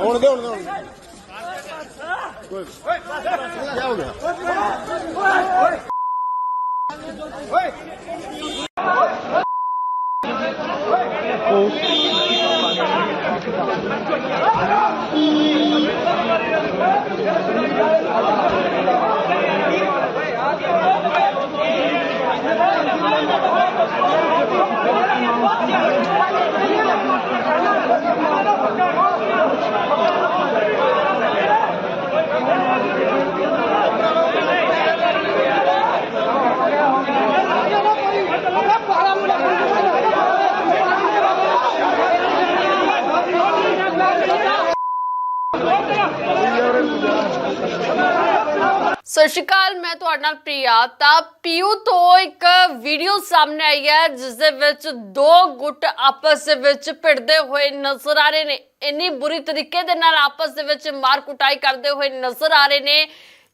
ਹੁਣ ਦੇ ਹੁਣ ਦੇ ਹੁਣ ਦੇ। ਕੋਈ ਕੀ ਹੋ ਗਿਆ Thank you. ਸਤਿ ਸ਼੍ਰੀ ਅਕਾਲ, ਮੈਂ ਤੁਹਾਡੇ ਨਾਲ ਪ੍ਰਿਆ। ਤਾਂ ਪੀਯੂ ਤੋਂ ਇੱਕ ਵੀਡੀਓ ਸਾਹਮਣੇ ਆਈ ਹੈ, ਜਿਸ ਦੇ ਵਿੱਚ ਦੋ ਗੁੱਟ ਆਪਸ ਦੇ ਵਿੱਚ ਭਿੜਦੇ ਹੋਏ ਨਜ਼ਰ ਆ ਰਹੇ ਨੇ। ਇੰਨੀ ਬੁਰੀ ਤਰੀਕੇ ਦੇ ਨਾਲ ਆਪਸ ਦੇ ਵਿੱਚ ਮਾਰ ਕੁਟਾਈ ਕਰਦੇ ਹੋਏ ਨਜ਼ਰ ਆ ਰਹੇ ਨੇ।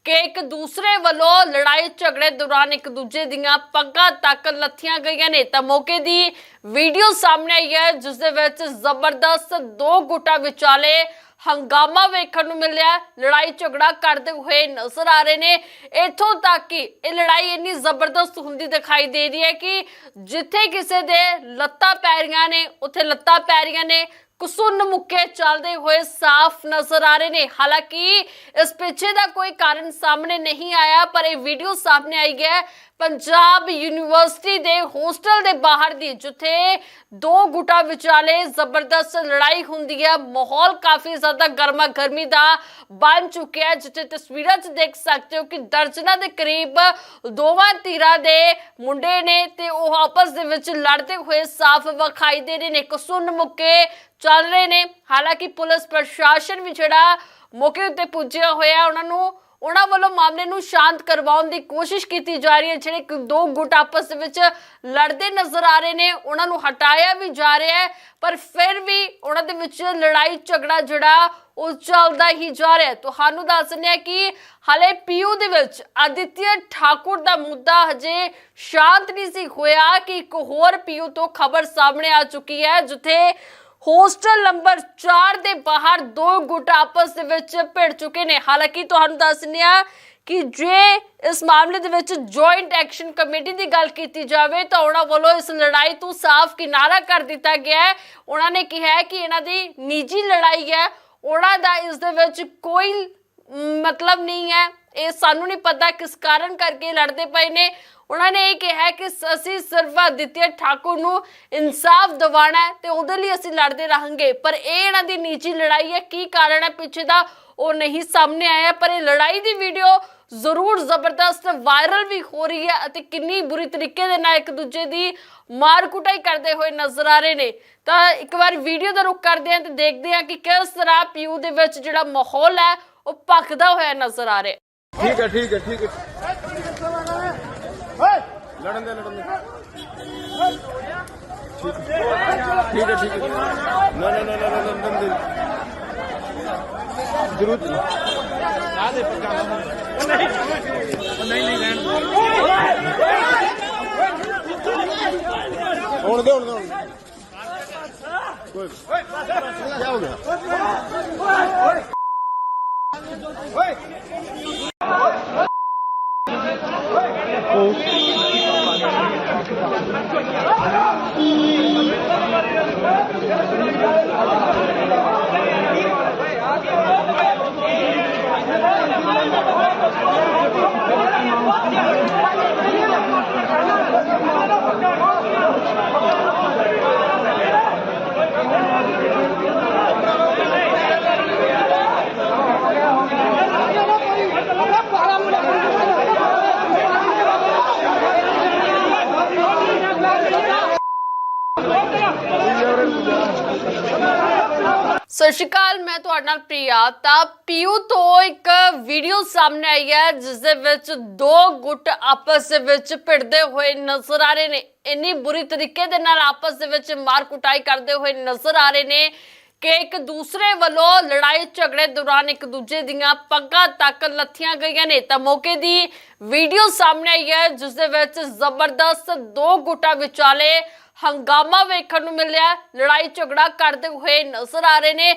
ਕਿ ਇੱਕ ਦੂਸਰੇ ਵੱਲੋਂ ਲੜਾਈ ਝਗੜੇ ਦੌਰਾਨ ਇੱਕ ਦੂਜੇ ਦੀਆਂ ਪੱਗਾਂ ਤੱਕ ਲੱਥੀਆਂ ਗਈਆਂ ਨੇ। ਤਾਂ ਮੌਕੇ ਦੀ ਵੀਡੀਓ ਸਾਹਮਣੇ ਆਈ ਹੈ, ਜਿਸ ਦੇ ਵਿੱਚ ਜ਼ਬਰਦਸਤ ਦੋ ਗੁੱਟਾਂ ਵਿਚਾਲੇ ਹੰਗਾਮਾ ਵੇਖਣ ਨੂੰ ਮਿਲਿਆ। ਲੜਾਈ ਝਗੜਾ ਕਰਦੇ ਹੋਏ ਨਜ਼ਰ ਆ ਰਹੇ ਨੇ। ਇੱਥੋਂ ਤੱਕ ਕਿ ਇਹ ਲੜਾਈ ਇੰਨੀ ਜ਼ਬਰਦਸਤ ਹੁੰਦੀ ਦਿਖਾਈ ਦੇ ਰਹੀ ਹੈ ਕਿ ਜਿੱਥੇ ਕਿਸੇ ਦੇ ਲੱਤਾਂ ਪੈ ਰਹੀਆਂ ਨੇ, ਉੱਥੇ ਲੱਤਾਂ ਪੈ ਰਹੀਆਂ ਨੇ। ਕੁਸੁੰਨ ਮੁੱਕੇ ਚੱਲਦੇ ਹੋਏ ਸਾਫ਼ ਨਜ਼ਰ ਆ ਰਹੇ ਨੇ। ਹਾਲਾਂਕਿ ਇਸ ਪਿੱਛੇ ਦਾ ਕੋਈ ਕਾਰਨ ਸਾਹਮਣੇ ਨਹੀਂ ਆਇਆ, ਪਰ ਇਹ ਵੀਡੀਓ ਸਾਹਮਣੇ ਆਈ ਹੈ। ਪੰਜਾਬ ਯੂਨੀਵਰਸਿਟੀ ਦੇ ਹੋਸਟਲ ਦੇ ਬਾਹਰ ਦੀ, ਜਿੱਥੇ ਦੋ ਗੁੱਟਾਂ ਵਿਚਾਲੇ ਜ਼ਬਰਦਸਤ ਲੜਾਈ ਹੁੰਦੀ ਹੈ, ਮਾਹੌਲ ਕਾਫੀ ਜ਼ਿਆਦਾ ਗਰਮਾ ਗਰਮੀ ਦਾ ਬਣ ਚੁੱਕਿਆ ਜਿੱਥੇ ਤਸਵੀਰਾਂ 'ਚ ਦੇਖ ਸਕਦੇ ਹੋ ਕਿ ਦਰਜਨਾਂ ਦੇ ਕਰੀਬ ਦੋਵਾਂ ਧਿਰਾਂ ਦੇ ਮੁੰਡੇ ਨੇ ਤੇ ਉਹ ਆਪਸ ਦੇ ਵਿੱਚ ਲੜਦੇ ਹੋਏ ਸਾਫ਼ ਵਿਖਾਈ ਦੇ ਰਹੇ ਨੇ ਕਸੁੰਨ ਮੁੱਕੇ ਚੱਲ ਰਹੇ ਨੇ। ਹਾਲਾਂਕਿ ਪੁਲਿਸ ਪ੍ਰਸ਼ਾਸਨ ਵੀ ਜਿਹੜਾ ਮੌਕੇ ਉੱਤੇ ਪੁੱਜਿਆ ਹੋਇਆ, ਉਹਨਾਂ ਨੂੰ ਉਹਨਾਂ ਵੱਲੋਂ ਮਾਮਲੇ ਨੂੰ ਸ਼ਾਂਤ ਕਰਵਾਉਣ ਦੀ ਕੋਸ਼ਿਸ਼ ਕੀਤੀ ਜਾ ਰਹੀ ਹੈ, ਜਿਹੜੇ ਦੋ ਗੁੱਟ ਆਪਸ ਵਿੱਚ ਲੜਦੇ ਨਜ਼ਰ ਆ ਰਹੇ ਨੇ, ਉਹਨਾਂ ਨੂੰ ਹਟਾਇਆ ਵੀ ਜਾ ਰਿਹਾ ਹੈ, ਪਰ ਫਿਰ ਵੀ ਉਹਨਾਂ ਦੇ ਵਿੱਚ ਲੜਾਈ ਝਗੜਾ ਜਿਹੜਾ, ਉਹ ਚੱਲਦਾ ਹੀ ਜਾ ਰਿਹਾ ਤੁਹਾਨੂੰ ਦੱਸ ਦਿੰਦੇ ਹਾਂ ਕਿ ਹਾਲੇ ਪੀਯੂ ਦੇ ਵਿੱਚ ਆਦਿਤਿਆ ਠਾਕੁਰ ਦਾ ਮੁੱਦਾ ਹਜੇ ਸ਼ਾਂਤ ਨਹੀਂ ਸੀ ਹੋਇਆ ਕਿ ਇੱਕ ਹੋਰ ਪੀਯੂ ਤੋਂ ਖਬਰ ਸਾਹਮਣੇ ਆ ਚੁੱਕੀ ਹੈ, ਜਿੱਥੇ ਹੋਸਟਲ ਨੰਬਰ 4 ਦੇ ਬਾਹਰ ਦੋ ਗੁੱਟ ਆਪਸ ਦੇ ਵਿੱਚ ਭਿੜ ਚੁੱਕੇ ਨੇ। ਹਾਲਾਂਕਿ ਤੁਹਾਨੂੰ ਦੱਸਨੇ ਆ ਕਿ ਜੇ ਇਸ ਮਾਮਲੇ ਦੇ ਵਿੱਚ ਜੁਆਇੰਟ ਐਕਸ਼ਨ ਕਮੇਟੀ ਦੀ ਗੱਲ ਕੀਤੀ ਜਾਵੇ ਤਾਂ ਉਹਨਾਂ ਵੱਲੋਂ ਇਸ ਲੜਾਈ ਤੋਂ ਸਾਫ਼ ਕਿਨਾਰਾ ਕਰ ਦਿੱਤਾ ਗਿਆ ਹੈ। ਉਹਨਾਂ ਨੇ ਕਿਹਾ ਕਿ ਇਹਨਾਂ ਦੀ ਨਿੱਜੀ ਲੜਾਈ ਹੈ। ਉਹਨਾਂ ਦਾ ਇਸ ਦੇ ਵਿੱਚ ਕੋਈ ਮਤਲਬ ਨਹੀਂ ਹੈ। ਇਹ ਸਾਨੂੰ ਨਹੀਂ ਪਤਾ ਕਿਸ ਕਾਰਨ ਕਰਕੇ ਲੜਦੇ ਪਏ ਨੇ। ਉਹਨਾਂ ਨੇ ਇਹ ਕਿਹਾ ਕਿ ਅਸੀਂ ਸਿਰਫ ਆਦਿਤਿਆ ਠਾਕੁਰ ਨੂੰ ਇਨਸਾਫ ਦਿਵਾਣਾ ਹੈ ਤੇ ਉਹਦੇ ਲਈ ਅਸੀਂ ਲੜਦੇ ਰਹਾਂਗੇ। ਪਰ ਇਹ ਇਹਨਾਂ ਦੀ ਨਿੱਜੀ ਲੜਾਈ ਹੈ। ਕੀ ਕਾਰਨ ਹੈ? ਪਿੱਛੇ ਦਾ ਉਹ ਨਹੀਂ ਸਾਹਮਣੇ ਆਇਆ, ਪਰ ਇਹ ਲੜਾਈ ਦੀ ਵੀਡੀਓ ਜ਼ਰੂਰ ਜ਼ਬਰਦਸਤ ਵਾਇਰਲ ਵੀ ਹੋ ਰਹੀ ਹੈ ਅਤੇ ਕਿੰਨੀ ਬੁਰੀ ਤਰੀਕੇ ਦੇ ਨਾਲ ਇੱਕ ਦੂਜੇ ਦੀ ਮਾਰ ਕੁਟਾਈ ਕਰਦੇ ਹੋਏ ਨਜ਼ਰ ਆ ਰਹੇ ਨੇ। ਤਾਂ ਇੱਕ ਵਾਰ ਵੀਡੀਓ ਦਾ ਰੁਕ ਕਰਦੇ ਹਾਂ ਤੇ ਦੇਖਦੇ ਹਾਂ ਕਿ ਕਿਸ ਤਰ੍ਹਾਂ ਪੀਯੂ ਦੇ ਵਿੱਚ ਜਿਹੜਾ ਮਾਹੌਲ ਹੈ, ਉਹ ਭਖਦਾ ਹੋਇਆ ਨਜ਼ਰ ਆ ਰਿਹਾ ਠੀਕ ਹੈ ਠੀਕ ਹੈ ਠੀਕ ਹੈ। ਲੜਨ ਦੇ ਲੜਨ ਦੇ। ਠੀਕ ਹੈ ਠੀਕ ਹੈ। ਨਾ ਨਾ ਨਾ ਨਾ ਨਾ ਲੜਨ ਦੇ ਜ਼ਰੂਰ। ਆ ਦੇ ਪੱਕਾ ਨਹੀਂ ਨਹੀਂ ਰਹਿਣ ਹੁਣ ਦੇ ਹੁਣ ਦੇ ਹੁਣ ਦੇ। ਕੋਈ ਕੀ ਹੋ ਗਿਆ? 오. ਸਤਿ ਸ਼੍ਰੀ ਅਕਾਲ ਮੈਂ ਤੁਹਾਡੇ ਨਾਲ ਪ੍ਰਿਆ ਤਾਂ ਪੀਯੂ ਤੋਂ ਇੱਕ ਵੀਡੀਓ ਸਾਹਮਣੇ ਆਈ ਹੈ ਜਿਸ ਦੇ ਵਿੱਚ ਦੋ ਗੁੱਟ ਆਪਸ ਦੇ ਵਿੱਚ ਭਿੜਦੇ ਹੋਏ ਨਜ਼ਰ ਆ ਰਹੇ ਨੇ। ਇੰਨੀ ਬੁਰੀ ਤਰੀਕੇ ਦੇ ਨਾਲ ਆਪਸ ਦੇ ਵਿੱਚ ਮਾਰ ਕੁਟਾਈ ਕਰਦੇ ਹੋਏ ਨਜ਼ਰ ਆ ਰਹੇ ਨੇ ਕਿ ਇੱਕ ਦੂਸਰੇ ਵੱਲੋਂ ਲੜਾਈ ਝਗੜੇ ਦੌਰਾਨ ਇੱਕ ਦੂਜੇ ਦੀਆਂ ਪੱਗਾਂ ਤੱਕ ਲੱਥੀਆਂ ਗਈਆਂ ਨੇ। ਤਾਂ ਮੌਕੇ ਦੀ ਵੀਡੀਓ ਸਾਹਮਣੇ ਆਈ ਹੈ ਜਿਸ ਦੇ ਵਿੱਚ ਜ਼ਬਰਦਸਤ ਦੋ ਗੁੱਟਾਂ ਵਿਚਾਲੇ ਹੰਗਾਮਾ ਵੇਖਣ ਨੂੰ ਮਿਲਿਆ। ਲੜਾਈ ਝਗੜਾ ਕਰਦੇ ਹੋਏ ਨਜ਼ਰ ਆ ਰਹੇ ਨੇ।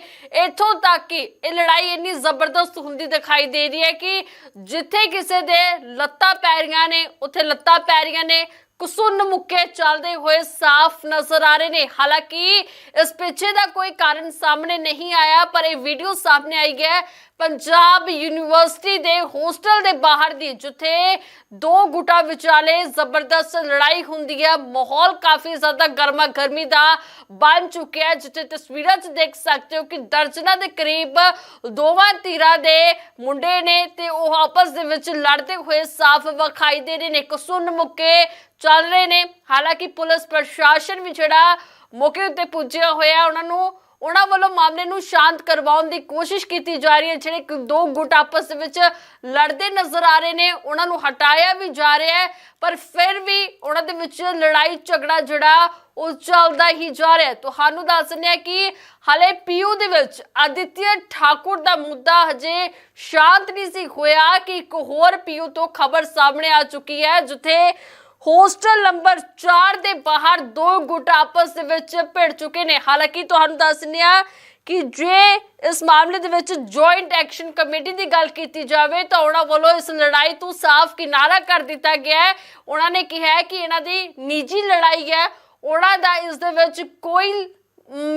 ਇੱਥੋਂ ਤੱਕ ਕਿ ਇਹ ਲੜਾਈ ਇੰਨੀ ਜ਼ਬਰਦਸਤ ਹੁੰਦੀ ਦਿਖਾਈ ਦੇ ਰਹੀ ਹੈ ਕਿ ਜਿੱਥੇ ਕਿਸੇ ਦੇ ਲੱਤਾਂ ਪੈ ਰਹੀਆਂ ਨੇ, ਉੱਥੇ ਲੱਤਾਂ ਪੈ ਰਹੀਆਂ ਨੇ। ਕਸੁੰਨ ਮੁੱਕੇ ਚੱਲਦੇ ਹੋਏ ਸਾਫ਼ ਨਜ਼ਰ ਆ ਰਹੇ ਨੇ। ਹਾਲਾਂਕਿ ਇਸ ਪਿੱਛੇ ਦਾ ਕੋਈ ਕਾਰਨ ਸਾਹਮਣੇ ਨਹੀਂ ਆਇਆ, ਪਰ ਇਹ ਵੀਡੀਓ ਸਾਹਮਣੇ ਆਈ ਹੈ। ਪੰਜਾਬ ਯੂਨੀਵਰਸਿਟੀ ਦੇ ਹੋਸਟਲ ਦੇ ਬਾਹਰ ਦੀ, ਜਿੱਥੇ ਦੋ ਗੁੱਟਾਂ ਵਿਚਾਲੇ ਜ਼ਬਰਦਸਤ ਲੜਾਈ ਹੁੰਦੀ ਹੈ। ਮਾਹੌਲ ਕਾਫੀ ਜ਼ਿਆਦਾ ਗਰਮਾ ਗਰਮੀ ਦਾ ਬਣ ਚੁੱਕਿਆ ਹੈ, ਜਿੱਥੇ ਤਸਵੀਰਾਂ 'ਚ ਦੇਖ ਸਕਦੇ ਹੋ ਕਿ ਦਰਜਨਾਂ ਦੇ ਕਰੀਬ ਦੋਵਾਂ ਧਿਰਾਂ ਦੇ ਮੁੰਡੇ ਨੇ ਤੇ ਉਹ ਆਪਸ ਦੇ ਵਿੱਚ ਲੜਦੇ ਹੋਏ ਸਾਫ਼ ਵਿਖਾਈ ਦੇ ਰਹੇ ਨੇ। ਕਸੁੰਨ ਮੁੱਕੇ ਚੱਲ ਰਹੇ ਨੇ। ਹਾਲਾਂਕਿ ਪੁਲਿਸ ਪ੍ਰਸ਼ਾਸਨ ਵੀ ਜਿਹੜਾ ਮੌਕੇ ਉੱਤੇ ਪੁੱਜਿਆ ਹੋਇਆ, ਉਹਨਾਂ ਨੂੰ, ਉਹਨਾਂ ਵੱਲੋਂ ਮਾਮਲੇ ਨੂੰ ਸ਼ਾਂਤ ਕਰਵਾਉਣ ਦੀ ਕੋਸ਼ਿਸ਼ ਕੀਤੀ ਜਾ ਰਹੀ ਹੈ। ਜਿਹੜੇ ਦੋ ਗੁੱਟ ਆਪਸ ਦੇ ਵਿੱਚ ਲੜਦੇ ਨਜ਼ਰ ਆ ਰਹੇ ਨੇ, ਉਹਨਾਂ ਨੂੰ ਹਟਾਇਆ ਵੀ ਜਾ ਰਿਹਾ ਹੈ, ਪਰ ਫਿਰ ਵੀ ਉਹਨਾਂ ਦੇ ਵਿੱਚ ਲੜਾਈ ਝਗੜਾ ਜਿਹੜਾ, ਉਹ ਚੱਲਦਾ ਹੀ ਜਾ ਰਿਹਾ ਤੁਹਾਨੂੰ ਦੱਸ ਦਿੰਦੇ ਹਾਂ ਕਿ ਹਲੇ ਪੀਯੂ ਦੇ ਵਿੱਚ ਆਦਿਤਿਆ ਠਾਕੁਰ ਦਾ ਮੁੱਦਾ ਹਜੇ ਸ਼ਾਂਤ ਨਹੀਂ ਸੀ ਹੋਇਆ ਕਿ ਇੱਕ ਹੋਰ ਪੀਯੂ ਤੋਂ ਖਬਰ ਸਾਹਮਣੇ ਆ ਚੁੱਕੀ ਹੈ, ਜਿੱਥੇ ਹੋਸਟਲ ਨੰਬਰ 4 ਦੇ ਬਾਹਰ ਦੋ ਗੁੱਟ ਆਪਸ ਦੇ ਵਿੱਚ ਭਿੜ ਚੁੱਕੇ ਨੇ। ਹਾਲਾਂਕਿ ਤੁਹਾਨੂੰ ਦੱਸਨੇ ਆ ਕਿ ਜੇ ਇਸ ਮਾਮਲੇ ਦੇ ਵਿੱਚ ਜੁਆਇੰਟ ਐਕਸ਼ਨ ਕਮੇਟੀ ਦੀ ਗੱਲ ਕੀਤੀ ਜਾਵੇ ਤਾਂ ਉਹਨਾਂ ਵੱਲੋਂ ਇਸ ਲੜਾਈ ਤੋਂ ਸਾਫ਼ ਕਿਨਾਰਾ ਕਰ ਦਿੱਤਾ ਗਿਆ ਹੈ। ਉਹਨਾਂ ਨੇ ਕਿਹਾ ਕਿ ਇਹਨਾਂ ਦੀ ਨਿੱਜੀ ਲੜਾਈ ਹੈ। ਉਹਨਾਂ ਦਾ ਇਸ ਦੇ ਵਿੱਚ ਕੋਈ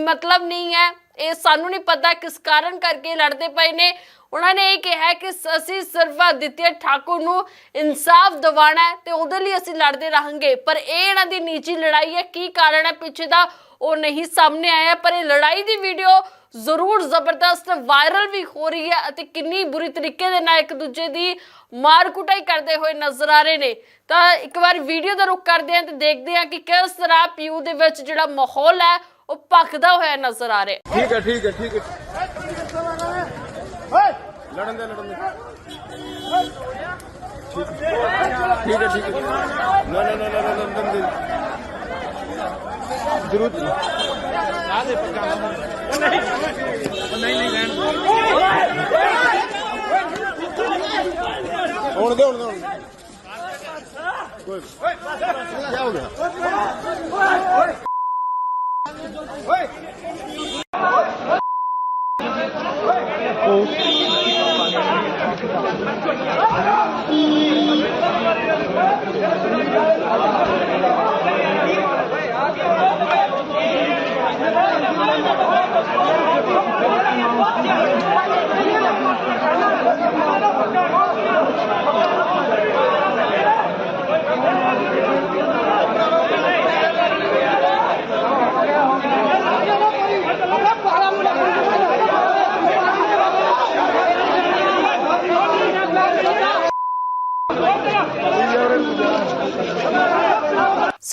ਮਤਲਬ ਨਹੀਂ ਹੈ। ਇਹ ਸਾਨੂੰ ਨਹੀਂ ਪਤਾ ਕਿਸ ਕਾਰਨ ਕਰਕੇ ਲੜਦੇ ਪਏ ਨੇ। ਉਹਨਾਂ ਨੇ ਇਹ ਕਿਹਾ ਕਿ ਅਸੀਂ ਸਿਰਫ ਆਦਿਤਿਆ ਠਾਕੁਰ ਨੂੰ ਇਨਸਾਫ ਦਿਵਾਣਾ ਹੈ ਤੇ ਉਹਦੇ ਲਈ ਅਸੀਂ ਲੜਦੇ ਰਹਾਂਗੇ। ਪਰ ਇਹ ਇਹਨਾਂ ਦੀ ਨਿੱਜੀ ਲੜਾਈ ਹੈ। ਕੀ ਕਾਰਨ ਹੈ? ਪਿੱਛੇ ਦਾ ਉਹ ਨਹੀਂ ਸਾਹਮਣੇ ਆਇਆ, ਪਰ ਇਹ ਲੜਾਈ ਦੀ ਵੀਡੀਓ ਜ਼ਰੂਰ ਜ਼ਬਰਦਸਤ ਵਾਇਰਲ ਵੀ ਹੋ ਰਹੀ ਹੈ ਅਤੇ ਕਿੰਨੀ ਬੁਰੀ ਤਰੀਕੇ ਦੇ ਨਾਲ ਇੱਕ ਦੂਜੇ ਦੀ ਮਾਰ ਕੁਟਾਈ ਕਰਦੇ ਹੋਏ ਨਜ਼ਰ ਆ ਰਹੇ ਨੇ। ਤਾਂ ਇੱਕ ਵਾਰ ਵੀਡੀਓ ਦਾ ਰੁਕ ਕਰਦੇ ਹਾਂ ਤੇ ਦੇਖਦੇ ਹਾਂ ਕਿ ਕਿਸ ਤਰ੍ਹਾਂ ਪੀਯੂ ਦੇ ਵਿੱਚ ਜਿਹੜਾ ਮਾਹੌਲ ਹੈ ਉਹ ਭਖਦਾ ਹੋਇਆ ਨਜ਼ਰ ਆ ਰਿਹਾ। ਠੀਕ ਹੈ ਠੀਕ ਹੈ ਠੀਕ ਹੈ ਲੜਨ ਦੇ ਲੜਨ ਦੇ ਠੀਕ ਹੈ ਠੀਕ ਹੈ ਠੀਕ ਹੈ ਨਾ ਨਾ ਨਾ ਨਾ ਨਾ ਲੜਨ ਦੇ ਜ਼ਰੂਰ ਆ ਦੇ ਪੱਕਾ ਨਹੀਂ ਨਹੀਂ ਨਹੀਂ ਲੈਣ ਹੁਣ ਦੇ ਹੁਣ ਦੇ ਹੁਣ ਦੇ। ਕੋਈ ਕੀ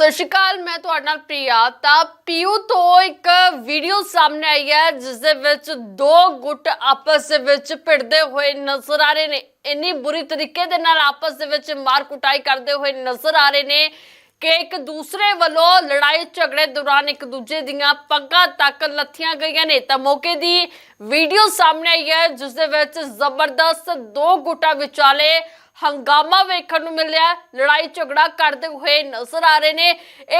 ਸਤਿ ਸ਼੍ਰੀ ਅਕਾਲ, ਮੈਂ ਤੁਹਾਡੇ ਨਾਲ ਪ੍ਰਿਆ ਤਾਂ ਪੀਯੂ ਤੋਂ ਇੱਕ ਵੀਡੀਓ ਸਾਹਮਣੇ ਆਈ ਹੈ ਜਿਸ ਦੇ ਵਿੱਚ ਦੋ ਗੁੱਟ ਆਪਸ ਦੇ ਵਿੱਚ ਭਿੜਦੇ ਹੋਏ ਨਜ਼ਰ ਆ ਰਹੇ ਨੇ। ਇੰਨੀ ਬੁਰੀ ਤਰੀਕੇ ਦੇ ਨਾਲ ਆਪਸ ਦੇ ਵਿੱਚ ਮਾਰ ਕੁਟਾਈ ਕਰਦੇ ਹੋਏ ਨਜ਼ਰ ਆ ਰਹੇ ਨੇ ਕਿ ਇੱਕ ਦੂਸਰੇ ਵੱਲੋਂ ਲੜਾਈ ਝਗੜੇ ਦੌਰਾਨ ਇੱਕ ਦੂਜੇ ਦੀਆਂ ਪੱਗਾਂ ਤੱਕ ਲੱਥੀਆਂ ਗਈਆਂ ਨੇ। ਤਾਂ ਮੌਕੇ ਦੀ ਵੀਡੀਓ ਸਾਹਮਣੇ ਆਈ ਹੈ ਜਿਸ ਦੇ ਵਿੱਚ ਜ਼ਬਰਦਸਤ ਦੋ ਗੁੱਟਾਂ ਵਿਚਾਲੇ ਹੰਗਾਮਾ ਵੇਖਣ ਨੂੰ ਮਿਲਿਆ। ਲੜਾਈ ਝਗੜਾ ਕਰਦੇ ਹੋਏ ਨਜ਼ਰ ਆ ਰਹੇ ਨੇ।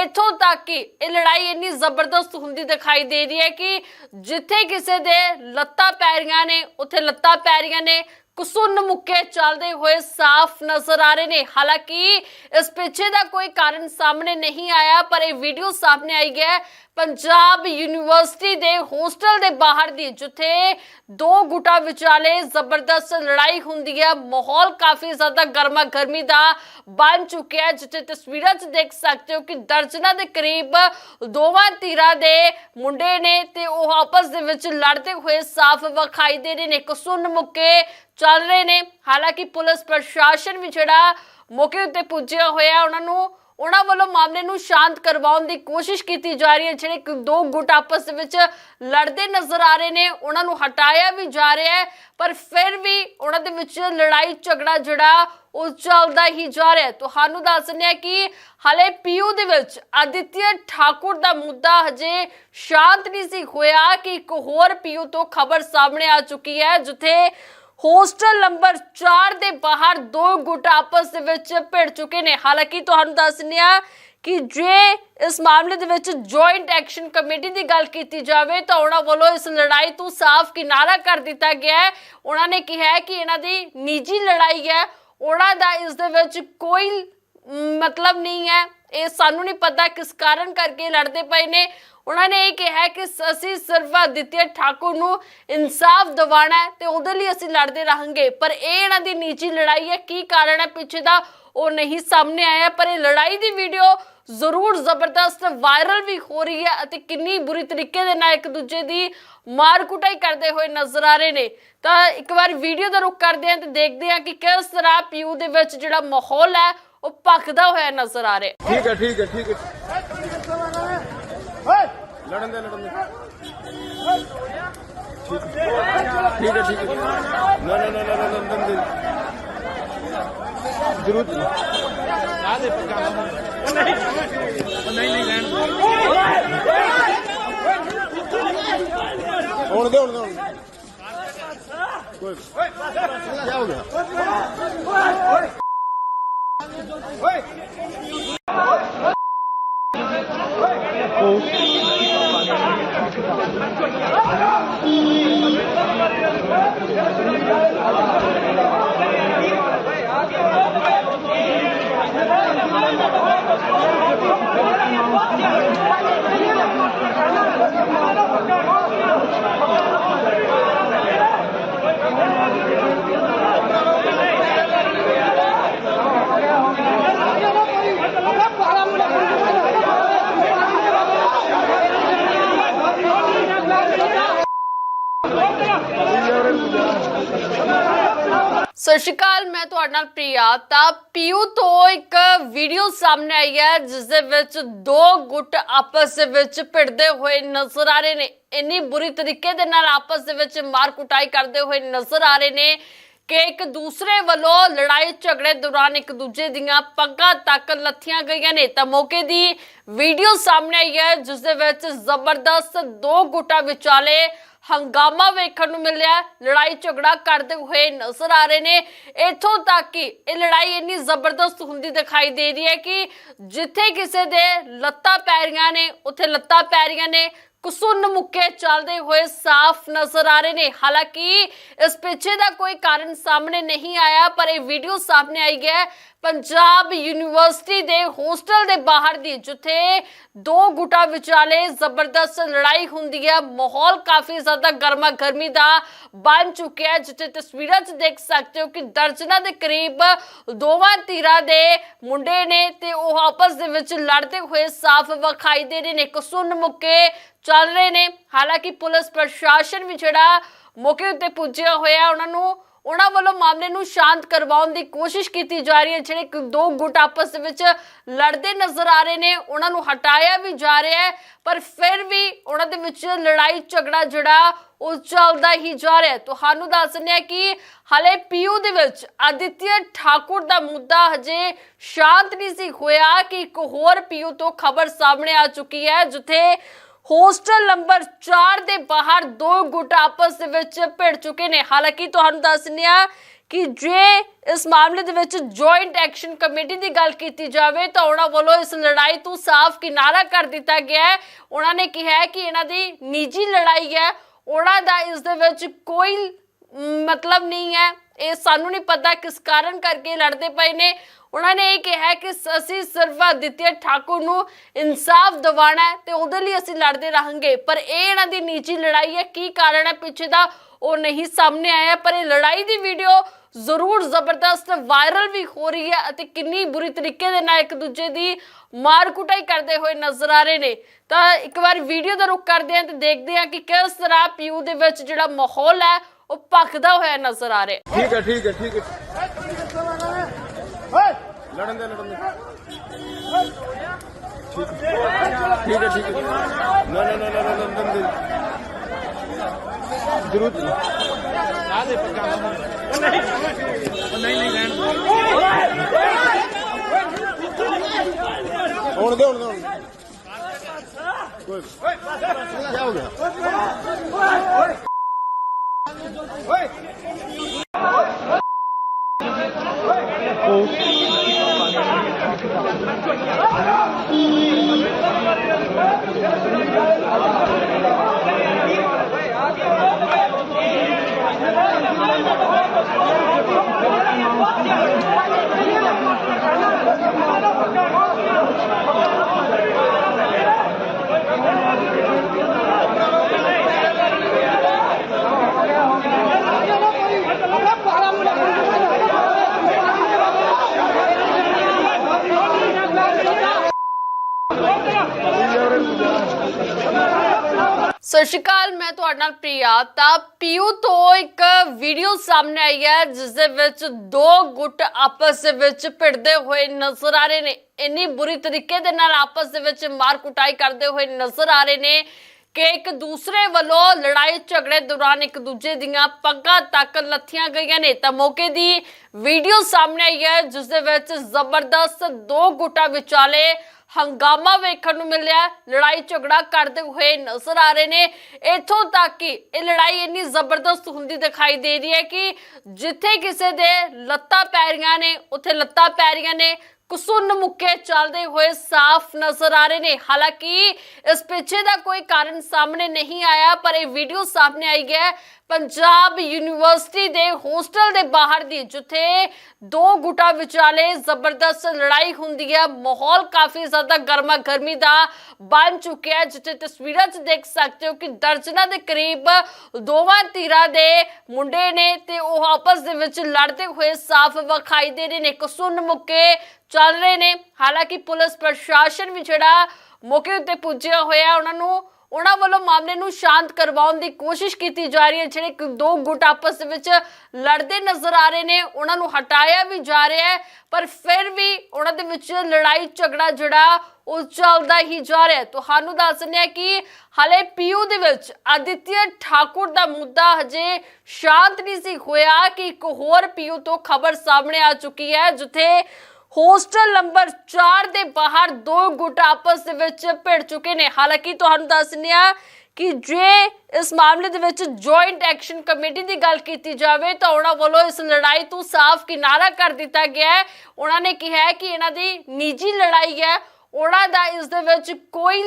ਇੱਥੋਂ ਤੱਕ ਕਿ ਇਹ ਲੜਾਈ ਇੰਨੀ ਜ਼ਬਰਦਸਤ ਹੁੰਦੀ ਦਿਖਾਈ ਦੇ ਰਹੀ ਹੈ ਕਿ ਜਿੱਥੇ ਕਿਸੇ ਦੇ ਲੱਤਾਂ ਪੈ ਰਹੀਆਂ ਨੇ, ਉੱਥੇ ਲੱਤਾਂ ਪੈ ਰਹੀਆਂ ਨੇ। ਕੁਸੁੰਨ ਮੁੱਕੇ ਚੱਲਦੇ ਹੋਏ ਸਾਫ਼ ਨਜ਼ਰ ਆ ਰਹੇ ਨੇ। ਹਾਲਾਂਕਿ ਇਸ ਪਿੱਛੇ ਦਾ ਕੋਈ ਕਾਰਨ ਸਾਹਮਣੇ ਨਹੀਂ ਆਇਆ, ਪਰ ਇਹ ਵੀਡੀਓ ਸਾਹਮਣੇ ਆਈ ਹੈ। ਪੰਜਾਬ ਯੂਨੀਵਰਸਿਟੀ ਦੇ ਹੋਸਟਲ ਦੇ ਬਾਹਰ ਦੀ, ਜਿੱਥੇ ਦੋ ਗੁੱਟਾਂ ਵਿਚਾਲੇ ਜ਼ਬਰਦਸਤ ਲੜਾਈ ਹੁੰਦੀ ਹੈ। ਮਾਹੌਲ ਕਾਫੀ ਜ਼ਿਆਦਾ ਗਰਮਾ ਗਰਮੀ ਦਾ ਬਣ ਚੁੱਕਿਆ ਹੈ, ਜਿੱਥੇ ਤਸਵੀਰਾਂ 'ਚ ਦੇਖ ਸਕਦੇ ਹੋ ਕਿ ਦਰਜਨਾਂ ਦੇ ਕਰੀਬ ਦੋਵਾਂ ਧਿਰਾਂ ਦੇ ਮੁੰਡੇ ਨੇ ਤੇ ਉਹ ਆਪਸ ਦੇ ਵਿੱਚ ਲੜਦੇ ਹੋਏ ਸਾਫ਼ ਵਿਖਾਈ ਦੇ ਰਹੇ ਨੇ। ਕਸੁੰਨ ਮੁੱਕੇ ਚੱਲ ਰਹੇ ਨੇ। ਹਾਲਾਂਕਿ ਪੁਲਿਸ ਪ੍ਰਸ਼ਾਸਨ ਵੀ ਜਿਹੜਾ ਮੌਕੇ ਉੱਤੇ ਪੁੱਜਿਆ ਹੋਇਆ, ਉਹਨਾਂ ਨੂੰ, ਉਹਨਾਂ ਵੱਲੋਂ ਮਾਮਲੇ ਨੂੰ ਸ਼ਾਂਤ ਕਰਵਾਉਣ ਦੀ ਕੋਸ਼ਿਸ਼ ਕੀਤੀ ਜਾ ਰਹੀ ਹੈ। ਜਿਹੜੇ ਦੋ ਗੁੱਟ ਆਪਸ ਵਿੱਚ ਲੜਦੇ ਨਜ਼ਰ ਆ ਰਹੇ ਨੇ, ਉਹਨਾਂ ਨੂੰ ਹਟਾਇਆ ਵੀ ਜਾ ਰਿਹਾ ਹੈ, ਪਰ ਫਿਰ ਵੀ ਉਹਨਾਂ ਦੇ ਵਿੱਚ ਲੜਾਈ ਝਗੜਾ ਜਿਹੜਾ, ਉਹ ਚੱਲਦਾ ਹੀ ਜਾ ਰਿਹਾ ਤੁਹਾਨੂੰ ਦੱਸ ਦਿੰਦੇ ਹਾਂ ਕਿ ਹਲੇ ਪੀਯੂ ਦੇ ਵਿੱਚ ਆਦਿਤਿਆ ਠਾਕੁਰ ਦਾ ਮੁੱਦਾ ਹਜੇ ਸ਼ਾਂਤ ਨਹੀਂ ਸੀ ਹੋਇਆ ਕਿ ਇੱਕ ਹੋਰ ਪੀਯੂ ਤੋਂ ਖਬਰ ਸਾਹਮਣੇ ਆ ਚੁੱਕੀ ਹੈ, ਜਿੱਥੇ ਹੋਸਟਲ ਨੰਬਰ 4 ਦੇ ਬਾਹਰ ਦੋ ਗੁੱਟ ਆਪਸ ਦੇ ਵਿੱਚ ਭਿੜ ਚੁੱਕੇ ਨੇ। ਹਾਲਾਂਕਿ ਤੁਹਾਨੂੰ ਦੱਸਨੇ ਆ ਕਿ ਜੇ ਇਸ ਮਾਮਲੇ ਦੇ ਵਿੱਚ ਜੁਆਇੰਟ ਐਕਸ਼ਨ ਕਮੇਟੀ ਦੀ ਗੱਲ ਕੀਤੀ ਜਾਵੇ ਤਾਂ ਉਹਨਾਂ ਵੱਲੋਂ ਇਸ ਲੜਾਈ ਤੋਂ ਸਾਫ਼ ਕਿਨਾਰਾ ਕਰ ਦਿੱਤਾ ਗਿਆ ਹੈ। ਉਹਨਾਂ ਨੇ ਕਿਹਾ ਕਿ ਇਹਨਾਂ ਦੀ ਨਿੱਜੀ ਲੜਾਈ ਹੈ। ਉਹਨਾਂ ਦਾ ਇਸ ਦੇ ਵਿੱਚ ਕੋਈ ਮਤਲਬ ਨਹੀਂ ਹੈ। ਇਹ ਸਾਨੂੰ ਨਹੀਂ ਪਤਾ ਕਿਸ ਕਾਰਨ ਕਰਕੇ ਲੜਦੇ ਪਏ ਨੇ। ਉਹਨਾਂ ਨੇ ਇਹ ਕਿਹਾ ਕਿ ਅਸੀਂ ਸਿਰਫ ਆਦਿਤਿਆ ਠਾਕੁਰ ਨੂੰ ਇਨਸਾਫ ਦਿਵਾਣਾ ਤੇ ਉਹਦੇ ਲਈ ਅਸੀਂ ਲੜਦੇ ਰਹਾਂਗੇ। ਪਰ ਇਹ ਇਹਨਾਂ ਦੀ ਨਿੱਜੀ ਲੜਾਈ ਹੈ। ਕੀ ਕਾਰਨ ਹੈ? ਪਿੱਛੇ ਦਾ ਉਹ ਨਹੀਂ ਸਾਹਮਣੇ ਆਇਆ, ਪਰ ਇਹ ਲੜਾਈ ਦੀ ਵੀਡੀਓ ਜ਼ਰੂਰ ਜ਼ਬਰਦਸਤ ਵਾਇਰਲ ਵੀ ਹੋ ਰਹੀ ਹੈ ਅਤੇ ਕਿੰਨੀ ਬੁਰੀ ਤਰੀਕੇ ਦੇ ਨਾਲ ਇੱਕ ਦੂਜੇ ਦੀ ਮਾਰ ਕੁਟਾਈ ਕਰਦੇ ਹੋਏ ਨਜ਼ਰ ਆ ਰਹੇ ਨੇ। ਤਾਂ ਇੱਕ ਵਾਰ ਵੀਡੀਓ ਦਾ ਰੁਕ ਕਰਦੇ ਹਾਂ ਤੇ ਦੇਖਦੇ ਹਾਂ ਕਿ ਕਿਸ ਤਰ੍ਹਾਂ ਪੀਯੂ ਦੇ ਵਿੱਚ ਜਿਹੜਾ ਮਾਹੌਲ ਹੈ ਉਹ ਭਖਦਾ ਹੋਇਆ ਨਜ਼ਰ ਆ ਰਿਹਾ। ਠੀਕ ਹੈ ਠੀਕ ਹੈ ਠੀਕ ਹੈ। ਲੜਨ ਦੇ ਲੜਨ ਦੇ। ਠੀਕ ਹੈ ਠੀਕ ਹੈ ਨਾ ਨਾ ਨਾ ਨਾ ਨਾ ਨਾ ਨਾ ਜ਼ਰੂਰ। ਆ ਦੇ ਹੁਣ ਦੇ ਹੁਣ। ਦੇ ਹੁਣ ਦੇ। ਕੋਈ ਕੀ ਹੋ ਗਿਆ? Oh. ਸਤਿ ਸ਼੍ਰੀ ਅਕਾਲ, ਮੈਂ ਤੁਹਾਡੇ ਨਾਲ ਪ੍ਰਿਆ। ਤਾਂ ਪੀਯੂ ਤੋਂ ਇੱਕ ਵੀਡੀਓ ਸਾਹਮਣੇ ਆਈ ਹੈ ਜਿਸ ਦੇ ਵਿੱਚ ਦੋ ਗੁੱਟ ਆਪਸ ਦੇ ਵਿੱਚ ਭਿੜਦੇ ਹੋਏ ਨਜ਼ਰ ਆ ਰਹੇ ਨੇ। ਇੰਨੀ ਬੁਰੀ ਤਰੀਕੇ ਦੇ ਨਾਲ ਆਪਸ ਦੇ ਵਿੱਚ ਮਾਰ ਕੁਟਾਈ ਕਰਦੇ ਹੋਏ ਨਜ਼ਰ ਆ ਰਹੇ ਨੇ ਕਿ ਇੱਕ ਦੂਸਰੇ ਵੱਲੋਂ ਲੜਾਈ ਝਗੜੇ ਦੌਰਾਨ ਇੱਕ ਦੂਜੇ ਦੀਆਂ ਪੱਗਾਂ ਤੱਕ ਲੱਥੀਆਂ ਗਈਆਂ ਨੇ। ਤਾਂ ਮੌਕੇ ਦੀ ਵੀਡੀਓ ਸਾਹਮਣੇ ਆਈ ਹੈ ਜਿਸ ਦੇ ਵਿੱਚ ਜ਼ਬਰਦਸਤ ਦੋ ਗੁੱਟਾਂ ਵਿਚਾਲੇ ਹੰਗਾਮਾ ਵੇਖਣ ਨੂੰ ਮਿਲਿਆ। ਲੜਾਈ ਝਗੜਾ ਕਰਦੇ ਹੋਏ ਨਜ਼ਰ ਆ ਰਹੇ ਨੇ। ਇੱਥੋਂ ਤੱਕ ਕਿ ਇਹ ਲੜਾਈ ਇੰਨੀ ਜ਼ਬਰਦਸਤ ਹੁੰਦੀ ਦਿਖਾਈ ਦੇ ਰਹੀ ਹੈ ਕਿ ਜਿੱਥੇ ਕਿਸੇ ਦੇ ਲੱਤਾਂ ਪੈ ਰਹੀਆਂ ਨੇ, ਉੱਥੇ ਲੱਤਾਂ ਪੈ ਰਹੀਆਂ ਨੇ। ਕਸੁੰਨ ਮੁੱਕੇ ਚੱਲਦੇ ਹੋਏ ਸਾਫ਼ ਨਜ਼ਰ ਆ ਰਹੇ ਨੇ। ਹਾਲਾਂਕਿ ਇਸ ਪਿੱਛੇ ਦਾ ਕੋਈ ਕਾਰਨ ਸਾਹਮਣੇ ਨਹੀਂ ਆਇਆ, ਪਰ ਇਹ ਵੀਡੀਓ ਸਾਹਮਣੇ ਆਈ ਹੈ ਪੰਜਾਬ ਯੂਨੀਵਰਸਿਟੀ ਦੇ ਹੋਸਟਲ ਦੇ ਬਾਹਰ ਦੀ, ਜਿੱਥੇ ਦੋ ਗੁੱਟਾਂ ਵਿਚਾਲੇ ਜ਼ਬਰਦਸਤ ਲੜਾਈ ਹੁੰਦੀ ਹੈ। ਮਾਹੌਲ ਕਾਫੀ ਜ਼ਿਆਦਾ ਗਰਮਾ ਗਰਮੀ ਦਾ ਬਣ ਚੁੱਕਿਆ ਹੈ, ਜਿੱਥੇ ਤਸਵੀਰਾਂ 'ਚ ਦੇਖ ਸਕਦੇ ਹੋ ਕਿ ਦਰਜਨਾਂ ਦੇ ਕਰੀਬ ਦੋਵਾਂ ਧਿਰਾਂ ਦੇ ਮੁੰਡੇ ਨੇ ਤੇ ਉਹ ਆਪਸ ਦੇ ਵਿੱਚ ਲੜਦੇ ਹੋਏ ਸਾਫ਼ ਵਿਖਾਈ ਦੇ ਰਹੇ ਨੇ। ਕਸੁੰਨ ਮੁੱਕੇ ਚੱਲ ਰਹੇ ਨੇ। ਹਾਲਾਂਕਿ ਪੁਲਿਸ ਪ੍ਰਸ਼ਾਸਨ ਵੀ ਜਿਹੜਾ ਮੌਕੇ ਉੱਤੇ ਪੁੱਜਿਆ ਹੋਇਆ, ਉਹਨਾਂ ਨੂੰ, ਉਹਨਾਂ ਵੱਲੋਂ ਮਾਮਲੇ ਨੂੰ ਸ਼ਾਂਤ ਕਰਵਾਉਣ ਦੀ ਕੋਸ਼ਿਸ਼ ਕੀਤੀ ਜਾ ਰਹੀ ਹੈ। ਜਿਹੜੇ ਦੋ ਗੁੱਟ ਆਪਸ ਵਿੱਚ ਲੜਦੇ ਨਜ਼ਰ ਆ ਰਹੇ ਨੇ, ਉਹਨਾਂ ਨੂੰ ਹਟਾਇਆ ਵੀ ਜਾ ਰਿਹਾ ਹੈ, ਪਰ ਫਿਰ ਵੀ ਉਹਨਾਂ ਦੇ ਵਿੱਚ ਲੜਾਈ ਝਗੜਾ ਜਿਹੜਾ, ਉਹ ਚੱਲਦਾ ਹੀ ਜਾ ਰਿਹਾ ਤੁਹਾਨੂੰ ਦੱਸ ਦਿੰਦੇ ਹਾਂ ਕਿ ਹਲੇ ਪੀਯੂ ਦੇ ਵਿੱਚ ਆਦਿਤਿਆ ਠਾਕੁਰ ਦਾ ਮੁੱਦਾ ਹਜੇ ਸ਼ਾਂਤ ਨਹੀਂ ਸੀ ਹੋਇਆ ਕਿ ਇੱਕ ਹੋਰ ਪੀਯੂ ਤੋਂ ਖਬਰ ਸਾਹਮਣੇ ਆ ਚੁੱਕੀ ਹੈ, ਜਿੱਥੇ ਹੋਸਟਲ ਨੰਬਰ 4 ਦੇ ਬਾਹਰ ਦੋ ਗੁੱਟ ਆਪਸ ਦੇ ਵਿੱਚ ਭਿੜ ਚੁੱਕੇ ਨੇ। ਹਾਲਾਂਕਿ ਤੁਹਾਨੂੰ ਦੱਸਨੇ ਆ ਕਿ ਜੇ ਇਸ ਮਾਮਲੇ ਦੇ ਵਿੱਚ ਜੁਆਇੰਟ ਐਕਸ਼ਨ ਕਮੇਟੀ ਦੀ ਗੱਲ ਕੀਤੀ ਜਾਵੇ ਤਾਂ ਉਹਨਾਂ ਵੱਲੋਂ ਇਸ ਲੜਾਈ ਤੋਂ ਸਾਫ਼ ਕਿਨਾਰਾ ਕਰ ਦਿੱਤਾ ਗਿਆ ਹੈ। ਉਹਨਾਂ ਨੇ ਕਿਹਾ ਕਿ ਇਹਨਾਂ ਦੀ ਨਿੱਜੀ ਲੜਾਈ ਹੈ। ਉਹਨਾਂ ਦਾ ਇਸ ਦੇ ਵਿੱਚ ਕੋਈ ਮਤਲਬ ਨਹੀਂ ਹੈ। ਇਹ ਸਾਨੂੰ ਨਹੀਂ ਪਤਾ ਕਿਸ ਕਾਰਨ ਕਰਕੇ ਲੜਦੇ ਪਏ ਨੇ। ਉਹਨਾਂ ਨੇ ਇਹ ਕਿਹਾ ਕਿ ਅਸੀਂ ਸਿਰਫ ਆਦਿਤਿਆ ਠਾਕੁਰ ਨੂੰ ਇਨਸਾਫ ਦਿਵਾਣਾ ਹੈ ਤੇ ਉਹਦੇ ਲਈ ਅਸੀਂ ਲੜਦੇ ਰਹਾਂਗੇ। ਪਰ ਇਹ ਇਹਨਾਂ ਦੀ ਨਿੱਜੀ ਲੜਾਈ ਹੈ। ਕੀ ਕਾਰਨ ਹੈ? ਪਿੱਛੇ ਦਾ ਉਹ ਨਹੀਂ ਸਾਹਮਣੇ ਆਇਆ, ਪਰ ਇਹ ਲੜਾਈ ਦੀ ਵੀਡੀਓ ਜ਼ਰੂਰ ਜ਼ਬਰਦਸਤ ਵਾਇਰਲ ਵੀ ਹੋ ਰਹੀ ਹੈ ਅਤੇ ਕਿੰਨੀ ਬੁਰੀ ਤਰੀਕੇ ਦੇ ਨਾਲ ਇੱਕ ਦੂਜੇ ਦੀ ਮਾਰ ਕੁਟਾਈ ਕਰਦੇ ਹੋਏ ਨਜ਼ਰ ਆ ਰਹੇ ਨੇ। ਤਾਂ ਇੱਕ ਵਾਰ ਵੀਡੀਓ ਦਾ ਰੁਕ ਕਰਦੇ ਹਾਂ ਤੇ ਦੇਖਦੇ ਹਾਂ ਕਿ ਕਿਸ ਤਰ੍ਹਾਂ ਪੀਯੂ ਦੇ ਵਿੱਚ ਜਿਹੜਾ ਮਾਹੌਲ ਹੈ ਉਹ ਭਖਦਾ ਹੋਇਆ ਨਜ਼ਰ ਆ ਰਿਹਾ। ਹੈ ਠੀਕ ਹੈ ਠੀਕ ਹੈ ਠੀਕ ਹੈ। ਲੜਨ ਦੇ ਲੜਨ ਦੇ। ਠੀਕ ਹੈ ਠੀਕ ਹੈ। ਨਾ ਨਾ ਨਾ ਨਾ ਨਾ ਨਾ ਨਾ ਜ਼ਰੂਰ। ਆ ਦੇ ਪੱਕਾ ਨਹੀਂ ਨਹੀਂ ਨਹੀਂ ਰਹਿਣ ਹੁਣ ਦੇ ਹੁਣ ਦੇ ਹੁਣ ਦੇ। ਕੋਈ ਕੀ ਹੋ ਗਿਆ? ਸਤਿ ਸ਼੍ਰੀ ਅਕਾਲ, ਮੈਂ ਤੁਹਾਡੇ ਨਾਲ ਪ੍ਰਿਆ। ਤਾਂ ਪੀਯੂ ਤੋਂ ਇੱਕ ਵੀਡੀਓ ਸਾਹਮਣੇ ਆਈ ਹੈ, ਜਿਸ ਦੇ ਵਿੱਚ ਦੋ ਗੁੱਟ ਆਪਸ ਦੇ ਵਿੱਚ ਭਿੜਦੇ ਹੋਏ ਨਜ਼ਰ ਆ ਰਹੇ ਨੇ। ਇੰਨੀ ਬੁਰੀ ਤਰੀਕੇ ਦੇ ਨਾਲ ਆਪਸ ਦੇ ਵਿੱਚ ਮਾਰ ਕੁਟਾਈ ਕਰਦੇ ਹੋਏ ਨਜ਼ਰ ਆ ਰਹੇ ਨੇ ਕਿ ਇੱਕ ਦੂਸਰੇ ਵੱਲੋਂ ਲੜਾਈ ਝਗੜੇ ਦੌਰਾਨ ਇੱਕ ਦੂਜੇ ਦੀਆਂ ਪੱਗਾਂ ਤੱਕ ਲੱਥੀਆਂ ਗਈਆਂ ਨੇ। ਤਾਂ ਮੌਕੇ ਦੀ ਵੀਡੀਓ ਸਾਹਮਣੇ ਆਈ ਹੈ, ਜਿਸ ਦੇ ਵਿੱਚ ਜ਼ਬਰਦਸਤ ਦੋ ਗੁੱਟਾਂ ਵਿਚਾਲੇ ਹੰਗਾਮਾ ਵੇਖਣ ਨੂੰ ਮਿਲਿਆ। ਲੜਾਈ ਝਗੜਾ ਕਰਦੇ ਹੋਏ ਨਜ਼ਰ ਆ ਰਹੇ ਨੇ। ਇੱਥੋਂ ਤੱਕ ਕਿ ਇਹ ਲੜਾਈ ਇੰਨੀ ਜ਼ਬਰਦਸਤ ਹੁੰਦੀ ਦਿਖਾਈ ਦੇ ਰਹੀ ਹੈ ਕਿ ਜਿੱਥੇ ਕਿਸੇ ਦੇ ਲੱਤਾਂ ਪੈ ਰਹੀਆਂ ਨੇ, ਉੱਥੇ ਲੱਤਾਂ ਪੈ ਰਹੀਆਂ ਨੇ। ਕੁਸੁੰਨ ਮੁੱਕੇ ਚੱਲਦੇ ਹੋਏ ਸਾਫ਼ ਨਜ਼ਰ ਆ ਰਹੇ ਨੇ। ਹਾਲਾਂਕਿ ਇਸ ਪਿੱਛੇ ਦਾ ਕੋਈ ਕਾਰਨ ਸਾਹਮਣੇ ਨਹੀਂ ਆਇਆ, ਪਰ ਇਹ ਵੀਡੀਓ ਸਾਹਮਣੇ ਆਈ ਹੈ। ਪੰਜਾਬ ਯੂਨੀਵਰਸਿਟੀ ਦੇ ਹੋਸਟਲ ਦੇ ਬਾਹਰ ਦੀ, ਜਿੱਥੇ ਦੋ ਗੁੱਟਾਂ ਵਿਚਾਲੇ ਜ਼ਬਰਦਸਤ ਲੜਾਈ ਹੁੰਦੀ ਹੈ। ਮਾਹੌਲ ਕਾਫੀ ਜ਼ਿਆਦਾ ਗਰਮਾ ਗਰਮੀ ਦਾ ਬਣ ਚੁੱਕਿਆ ਹੈ, ਜਿੱਥੇ ਤਸਵੀਰਾਂ 'ਚ ਦੇਖ ਸਕਦੇ ਹੋ ਕਿ ਦਰਜਨਾਂ ਦੇ ਕਰੀਬ ਦੋਵਾਂ ਧਿਰਾਂ ਦੇ ਮੁੰਡੇ ਨੇ ਤੇ ਉਹ ਆਪਸ ਦੇ ਵਿੱਚ ਲੜਦੇ ਹੋਏ ਸਾਫ਼ ਵਿਖਾਈ ਦੇ ਰਹੇ ਨੇ। ਕਸੁੰਨ ਮੁੱਕੇ ਚੱਲ ਰਹੇ ਨੇ। ਹਾਲਾਂਕਿ ਪੁਲਿਸ ਪ੍ਰਸ਼ਾਸਨ ਵੀ ਜਿਹੜਾ ਮੌਕੇ ਉੱਤੇ ਪੁੱਜਿਆ ਹੋਇਆ, ਉਹਨਾਂ ਨੂੰ, ਉਹਨਾਂ ਵੱਲੋਂ ਮਾਮਲੇ ਨੂੰ ਸ਼ਾਂਤ ਕਰਵਾਉਣ ਦੀ ਕੋਸ਼ਿਸ਼ ਕੀਤੀ ਜਾ ਰਹੀ ਹੈ। ਜਿਹੜੇ ਦੋ ਗੁੱਟ ਆਪਸ ਦੇ ਵਿੱਚ ਲੜਦੇ ਨਜ਼ਰ ਆ ਰਹੇ ਨੇ, ਉਹਨਾਂ ਨੂੰ ਹਟਾਇਆ ਵੀ ਜਾ ਰਿਹਾ ਹੈ, ਪਰ ਫਿਰ ਵੀ ਉਹਨਾਂ ਦੇ ਵਿੱਚ ਲੜਾਈ ਝਗੜਾ ਜਿਹੜਾ, ਉਹ ਚੱਲਦਾ ਹੀ ਜਾ ਰਿਹਾ ਹੈ। ਤੁਹਾਨੂੰ ਦੱਸਦੇ ਹਾਂ ਕਿ ਹਲੇ ਪੀਯੂ ਦੇ ਵਿੱਚ ਆਦਿਤਿਆ ਠਾਕੁਰ ਦਾ ਮੁੱਦਾ ਹਜੇ ਸ਼ਾਂਤ ਨਹੀਂ ਸੀ ਹੋਇਆ ਕਿ ਇੱਕ ਹੋਰ ਪੀਯੂ ਤੋਂ ਖਬਰ ਸਾਹਮਣੇ ਆ ਚੁੱਕੀ ਹੈ, ਜਿੱਥੇ ਹੋਸਟਲ ਨੰਬਰ 4 ਦੇ ਬਾਹਰ ਦੋ ਗੁੱਟ ਆਪਸ ਦੇ ਵਿੱਚ ਭਿੜ ਚੁੱਕੇ ਨੇ। ਹਾਲਾਂਕਿ ਤੁਹਾਨੂੰ ਦੱਸਦੇ ਆ ਕਿ ਜੇ ਇਸ ਮਾਮਲੇ ਦੇ ਵਿੱਚ ਜੁਆਇੰਟ ਐਕਸ਼ਨ ਕਮੇਟੀ ਦੀ ਗੱਲ ਕੀਤੀ ਜਾਵੇ ਤਾਂ ਉਹਨਾਂ ਵੱਲੋਂ ਇਸ ਲੜਾਈ ਤੋਂ ਸਾਫ਼ ਕਿਨਾਰਾ ਕਰ ਦਿੱਤਾ ਗਿਆ ਹੈ। ਉਹਨਾਂ ਨੇ ਕਿਹਾ ਕਿ ਇਹਨਾਂ ਦੀ ਨਿੱਜੀ ਲੜਾਈ ਹੈ। ਉਹਨਾਂ ਦਾ ਇਸ ਦੇ ਵਿੱਚ ਕੋਈ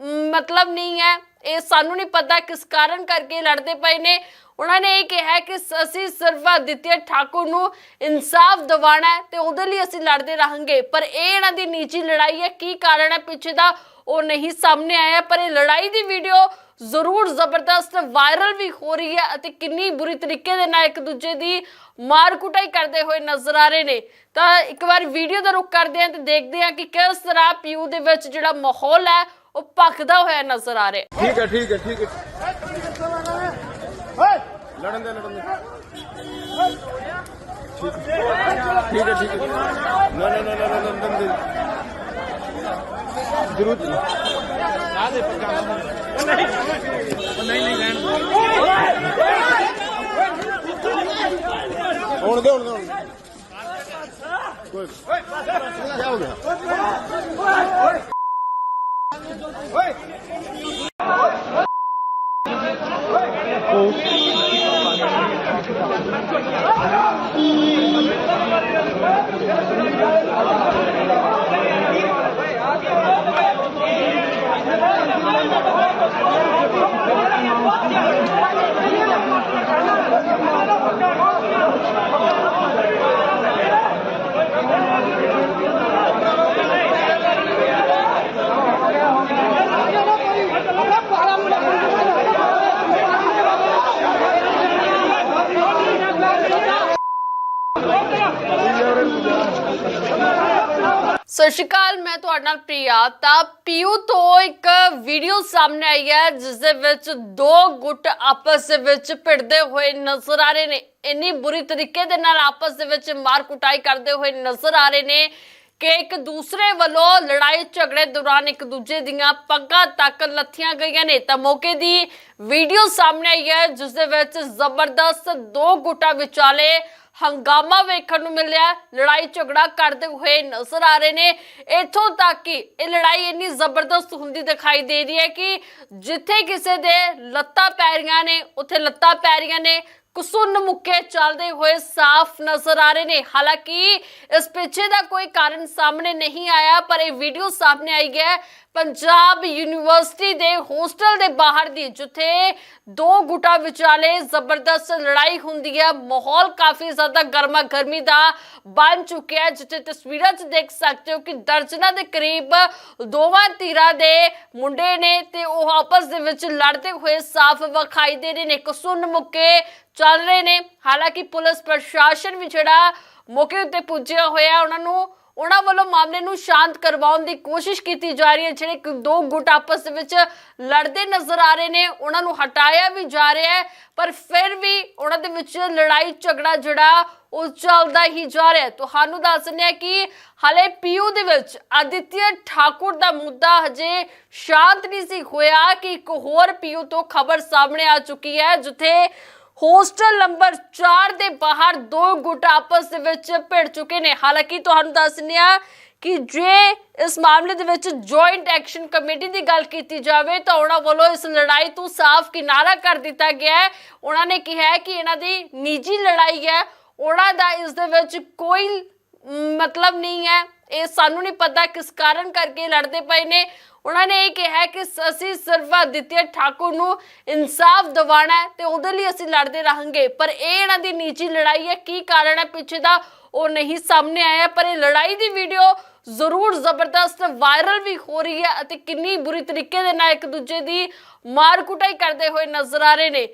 ਮਤਲਬ ਨਹੀਂ ਹੈ। ਇਹ ਸਾਨੂੰ ਨਹੀਂ ਪਤਾ ਕਿਸ ਕਾਰਨ ਕਰਕੇ ਲੜਦੇ ਪਏ ਨੇ। ਉਹਨਾਂ ਨੇ ਇਹ ਕਿਹਾ ਕਿ ਅਸੀਂ ਸਿਰਫ ਆਦਿਤਿਆ ਠਾਕੁਰ ਨੂੰ ਇਨਸਾਫ ਦਿਵਾਣਾ ਹੈ ਤੇ ਉਹਦੇ ਲਈ ਅਸੀਂ ਲੜਦੇ ਰਹਾਂਗੇ। ਪਰ ਇਹ ਇਹਨਾਂ ਦੀ ਨਿੱਜੀ ਲੜਾਈ ਹੈ। ਕੀ ਕਾਰਨ ਹੈ? ਪਿੱਛੇ ਦਾ ਉਹ ਨਹੀਂ ਸਾਹਮਣੇ ਆਇਆ, ਪਰ ਇਹ ਲੜਾਈ ਦੀ ਵੀਡੀਓ ਜ਼ਰੂਰ ਜ਼ਬਰਦਸਤ ਵਾਇਰਲ ਵੀ ਹੋ ਰਹੀ ਹੈ ਅਤੇ ਕਿੰਨੀ ਬੁਰੀ ਤਰੀਕੇ ਦੇ ਨਾਲ ਇੱਕ ਦੂਜੇ ਦੀ ਮਾਰ ਕੁਟਾਈ ਕਰਦੇ ਹੋਏ ਨਜ਼ਰ ਆ ਰਹੇ ਨੇ। ਤਾਂ ਇੱਕ ਵਾਰ ਵੀਡੀਓ ਦਾ ਰੁਕ ਕਰਦੇ ਹਾਂ ਤੇ ਦੇਖਦੇ ਹਾਂ ਕਿ ਕਿਸ ਤਰ੍ਹਾਂ ਪੀਯੂ ਦੇ ਵਿੱਚ ਜਿਹੜਾ ਮਾਹੌਲ ਹੈ ਉਹ ਭਖਦਾ ਹੋਇਆ ਨਜ਼ਰ ਆ ਰਿਹਾ। ਠੀਕ ਹੈ ਠੀਕ ਹੈ ਠੀਕ ਹੈ ਲੜਨ ਦੇ ਲੜਨ ਦੇ ਠੀਕ ਹੈ ਠੀਕ ਹੈ ਨਾ ਨਾ ਨਾ ਨਾ ਨਾ ਨਾ ਨਾ ਜ਼ਰੂਰ ਆ ਦੇ ਪੱਕਾ ਨਹੀਂ ਨਹੀਂ ਨਹੀਂ ਰਹਿਣ ਹੁਣ ਦੇ ਹੁਣ ਦੇ ਹੁਣ ਸਤਿ ਸ਼੍ਰੀ ਅਕਾਲ, ਮੈਂ ਤੁਹਾਡੇ ਨਾਲ ਪ੍ਰਿਆ ਤਾਂ ਪੀਯੂ ਤੋਂ ਇੱਕ ਵੀਡੀਓ ਸਾਹਮਣੇ ਆਈ ਹੈ ਜਿਸ ਦੇ ਵਿੱਚ ਦੋ ਗੁੱਟ ਆਪਸ ਦੇ ਵਿੱਚ ਭਿੜਦੇ ਹੋਏ ਨਜ਼ਰ ਆ ਰਹੇ ਨੇ। ਇੰਨੀ ਬੁਰੀ ਤਰੀਕੇ ਦੇ ਨਾਲ ਆਪਸ ਦੇ ਵਿੱਚ ਮਾਰ ਕੁਟਾਈ ਕਰਦੇ ਹੋਏ ਨਜ਼ਰ ਆ ਰਹੇ ਨੇ ਕਿ ਇੱਕ ਦੂਸਰੇ ਵੱਲੋਂ ਲੜਾਈ ਝਗੜੇ ਦੌਰਾਨ ਇੱਕ ਦੂਜੇ ਦੀਆਂ ਪੱਗਾਂ ਤੱਕ ਲੱਥੀਆਂ ਗਈਆਂ ਨੇ। ਤਾਂ ਮੌਕੇ ਦੀ ਵੀਡੀਓ ਸਾਹਮਣੇ ਆਈ ਹੈ ਜਿਸ ਦੇ ਵਿੱਚ ਜ਼ਬਰਦਸਤ ਦੋ ਗੁੱਟਾਂ ਵਿਚਾਲੇ ਹੰਗਾਮਾ ਵੇਖਣ ਨੂੰ ਮਿਲਿਆ। ਹੈ। ਲੜਾਈ ਝਗੜਾ ਕਰਦੇ ਹੋਏ ਨਜ਼ਰ ਆ ਰਹੇ ਨੇ। ਇੱਥੋਂ ਤੱਕ ਕਿ ਇਹ ਲੜਾਈ ਇੰਨੀ ਜ਼ਬਰਦਸਤ ਹੁੰਦੀ ਦਿਖਾਈ ਦੇ ਰਹੀ ਹੈ ਕਿ ਜਿੱਥੇ ਕਿਸੇ ਦੇ ਲੱਤਾਂ ਪੈ ਰਹੀਆਂ ਨੇ, ਉੱਥੇ ਲੱਤਾਂ ਪੈ ਰਹੀਆਂ ਨੇ। ਕੁਸੁੰਨ ਮੁੱਕੇ ਚੱਲਦੇ ਹੋਏ ਸਾਫ਼ ਨਜ਼ਰ ਆ ਰਹੇ ਨੇ। ਹਾਲਾਂਕਿ ਇਸ ਪਿੱਛੇ ਦਾ ਕੋਈ ਕਾਰਨ ਸਾਹਮਣੇ ਨਹੀਂ ਆਇਆ, ਪਰ ਇਹ ਵੀਡੀਓ ਸਾਹਮਣੇ ਆਈ ਹੈ। ਪੰਜਾਬ ਯੂਨੀਵਰਸਿਟੀ ਦੇ ਹੋਸਟਲ ਦੇ ਬਾਹਰ ਦੀ ਜਿੱਥੇ ਦੋ ਗੁੱਟਾਂ ਵਿਚਾਲੇ ਜ਼ਬਰਦਸਤ ਲੜਾਈ ਹੁੰਦੀ ਹੈ। ਮਾਹੌਲ ਕਾਫੀ ਜ਼ਿਆਦਾ ਗਰਮਾ ਗਰਮੀ ਦਾ ਬਣ ਚੁੱਕਿਆ ਜਿੱਥੇ ਤਸਵੀਰਾਂ 'ਚ ਦੇਖ ਸਕਦੇ ਹੋ ਕਿ ਦਰਜਨਾਂ ਦੇ ਕਰੀਬ ਦੋਵਾਂ ਧਿਰਾਂ ਦੇ ਮੁੰਡੇ ਨੇ ਤੇ ਉਹ ਆਪਸ ਦੇ ਵਿੱਚ ਲੜਦੇ ਹੋਏ ਸਾਫ਼ ਵਿਖਾਈ ਦੇ ਰਹੇ ਨੇ ਕਸੁੰਨ ਮੁੱਕੇ ਚੱਲ ਰਹੇ ਨੇ। ਹਾਲਾਂਕਿ ਪੁਲਿਸ ਪ੍ਰਸ਼ਾਸਨ ਵੀ ਜਿਹੜਾ ਮੌਕੇ ਉੱਤੇ ਪੁੱਜਿਆ ਹੋਇਆ ਉਹਨਾਂ ਨੂੰ ਉਹਨਾਂ ਵੱਲੋਂ ਮਾਮਲੇ ਨੂੰ ਸ਼ਾਂਤ ਕਰਵਾਉਣ ਦੀ ਕੋਸ਼ਿਸ਼ ਕੀਤੀ ਜਾ ਰਹੀ ਹੈ, ਜਿਹੜੇ ਦੋ ਗੁੱਟ ਆਪਸ ਦੇ ਵਿੱਚ ਲੜਦੇ ਨਜ਼ਰ ਆ ਰਹੇ ਨੇ, ਉਹਨਾਂ ਨੂੰ ਹਟਾਇਆ ਵੀ ਜਾ ਰਿਹਾ ਹੈ, ਪਰ ਫਿਰ ਵੀ ਉਹਨਾਂ ਦੇ ਵਿੱਚ ਲੜਾਈ ਝਗੜਾ ਜਿਹੜਾ, ਉਹ ਚੱਲਦਾ ਹੀ ਜਾ ਰਿਹਾ ਤੁਹਾਨੂੰ ਦੱਸ ਦਿੰਦੇ ਹਾਂ ਕਿ ਹਲੇ ਪੀਯੂ ਦੇ ਵਿੱਚ ਆਦਿਤਿਆ ਠਾਕੁਰ ਦਾ ਮੁੱਦਾ ਹਜੇ ਸ਼ਾਂਤ ਨਹੀਂ ਸੀ ਹੋਇਆ ਕਿ ਇੱਕ ਹੋਰ ਪੀਯੂ ਤੋਂ ਖਬਰ ਸਾਹਮਣੇ ਆ ਚੁੱਕੀ ਹੈ, ਜਿੱਥੇ ਹੋਸਟਲ ਨੰਬਰ 4 ਦੇ ਬਾਹਰ ਦੋ ਗੁੱਟ ਆਪਸ ਦੇ ਵਿੱਚ ਭਿੜ ਚੁੱਕੇ ਨੇ। ਹਾਲਾਂਕਿ ਤੁਹਾਨੂੰ ਦੱਸਨੇ ਆ ਕਿ ਜੇ ਇਸ ਮਾਮਲੇ ਦੇ ਵਿੱਚ ਜੁਆਇੰਟ ਐਕਸ਼ਨ ਕਮੇਟੀ ਦੀ ਗੱਲ ਕੀਤੀ ਜਾਵੇ ਤਾਂ ਉਹਨਾਂ ਵੱਲੋਂ ਇਸ ਲੜਾਈ ਤੋਂ ਸਾਫ਼ ਕਿਨਾਰਾ ਕਰ ਦਿੱਤਾ ਗਿਆ ਹੈ। ਉਹਨਾਂ ਨੇ ਕਿਹਾ ਕਿ ਇਹਨਾਂ ਦੀ ਨਿੱਜੀ ਲੜਾਈ ਹੈ। ਉਹਨਾਂ ਦਾ ਇਸ ਦੇ ਵਿੱਚ ਕੋਈ ਮਤਲਬ ਨਹੀਂ ਹੈ। ਇਹ ਸਾਨੂੰ ਨਹੀਂ ਪਤਾ ਕਿਸ ਕਾਰਨ ਕਰਕੇ ਲੜਦੇ ਪਏ ਨੇ। ਉਹਨਾਂ ਨੇ ਇਹ ਕਿਹਾ ਕਿ ਅਸੀਂ ਸਿਰਫ ਆਦਿਤਿਆ ਠਾਕੁਰ ਨੂੰ ਇਨਸਾਫ ਦਿਵਾਉਣਾ ਤੇ ਉਹਦੇ ਲਈ ਅਸੀਂ ਲੜਦੇ ਰਹਾਂਗੇ। ਪਰ ਇਹ ਇਹਨਾਂ ਦੀ ਨਿੱਜੀ ਲੜਾਈ ਹੈ। ਕੀ ਕਾਰਨ ਹੈ? ਪਿੱਛੇ ਦਾ ਉਹ ਨਹੀਂ ਸਾਹਮਣੇ ਆਇਆ, ਪਰ ਇਹ ਲੜਾਈ ਦੀ ਵੀਡੀਓ ਜ਼ਰੂਰ ਜ਼ਬਰਦਸਤ ਵਾਇਰਲ ਵੀ ਹੋ ਰਹੀ ਹੈ ਅਤੇ ਕਿੰਨੀ ਬੁਰੀ ਤਰੀਕੇ ਦੇ ਨਾਲ ਇੱਕ ਦੂਜੇ ਦੀ ਮਾਰ ਕੁਟਾਈ ਕਰਦੇ ਹੋਏ ਨਜ਼ਰ ਆ ਰਹੇ ਨੇ।